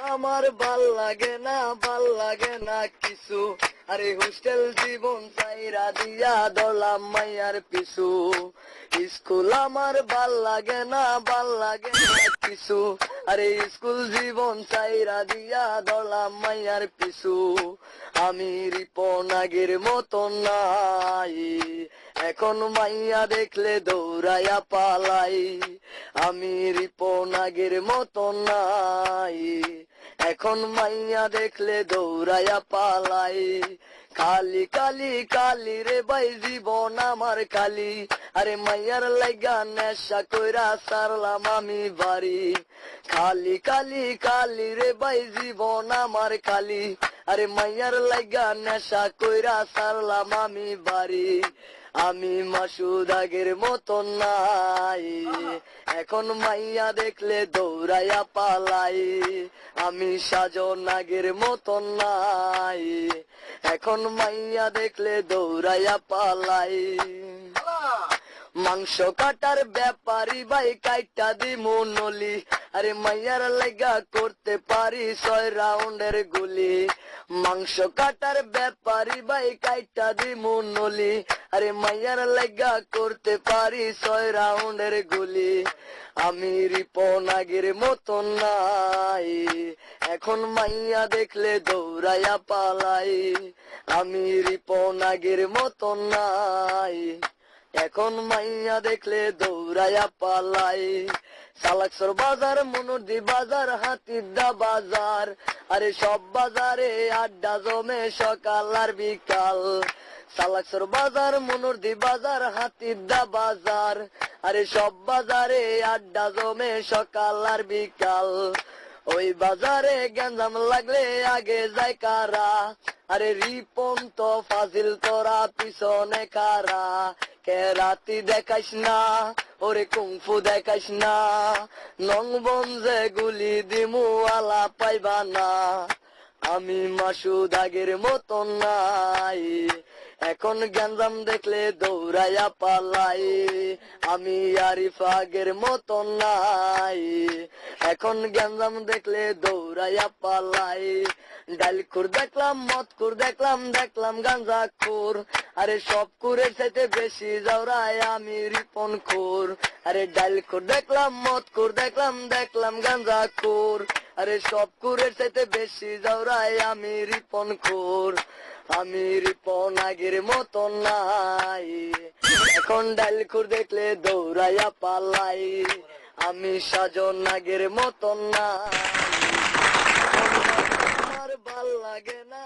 আমার ভালো লাগে না, ভালো লাগে না কিছু। আরে হোস্টেল জীবন চাইরা দিয়া দলাম মাইয়ার পিছু। স্কুল আমার ভালো লাগে না, ভালো লাগে না কিছু। আরে স্কুল জীবন চাইরা দিয়া দলাম মাইয়ার পিছু। আমি রিপন আগের মতো নাই। এখন মাইয়া দেখলে দৌড়াইয়া পালাই। আমি রিপন আগের মতো নাই। এখন মাইয়া দেখলে দৌড়াইয়া পালাই। কালি কালি কালি রে ভাই, জীবন আমার কালি আরে মাইয়ার লাগা নেশা কইরা সারলাম আমি বাড়ি। খালি কালি কালি রে ভাই, জীবন আমার কালি আরে মাইয়ার লাগা নেশা কইরা সারলাম আমি বাড়ি। আমি মাসুদ আগের মতো নাই। এখন মাইয়া দেখলে দৌড়াইয়া পালাই। আমি সাজন আগের মতো নাই। এখন মাইয়া দেখলে দৌড়াইয়া পালাই। মাংস কাটার ব্যাপারী ভাই কাইটা দি নলি। আরে মাইয়ার লাগা করতে পারি ছয় রাউন্ডের গুলি। মাংস কাটার ব্যাপারী ভাই কাইটা দি নলি। আরে মাইয়ার লাগা করতে পারি ছয় রাউন্ডের গুলি। আমি রিপন আগের মতো নাই। এখন মাইয়া দেখলে দৌড়াইয়া পালাই। আমি রিপন আগের মতো নাই। এখন মাইয়া দেখলে দৌড়াইয়া পালাই। সালাকসর বাজার মনুদি বাজার হাতিদা বাজার। আরে সব বাজারে আড্ডা জমে সকাল আর বিকাল। সালাকসর বাজার মনুরদি বাজার হাতিদা বাজার। আরে সব বাজারে আড্ডা জমে সকাল আর বিকাল। ওই বাজারে গেঞ্জাম লাগলে আগে যায় কারা? আরে রিপন তো ফাজিল, তোরা পিছনে কারা? কে রাতি দেখাইস না? ওরে কুংফু দেখাইস না? নং বন যে গুলি দিমু, আলা পাইবা না। আমি মাসুদ আগের মতন নাই। এখন গ্যাঞ্জাম দেখলে দৌড়াইয়া পালাই। আমি আরিফ আগের মতো নাই। এখন গ্যাঞ্জাম দেখলে দৌড়াইয়া পালাই। ডাল খুর দেখলাম মদ খুর দেখলাম দেখলাম গাঞ্জা খুর আরে সব কুরের চাইতে বেশি যাওরাই আমি রিপন খুর। আরে ডাল খুর দেখলাম মদ খুর দেখলাম দেখলাম গাঞ্জা খুর আরে সব কুরের চাইতে বেশি যাওরাই আমি রিপন খুর। আমি রিপন আগের মতন নাই। এখন ডাল খুর দেখলে দৌড়াইয়া পালাই। আমি সাজন আগের মতন নাই। আমার ভালো লাগে না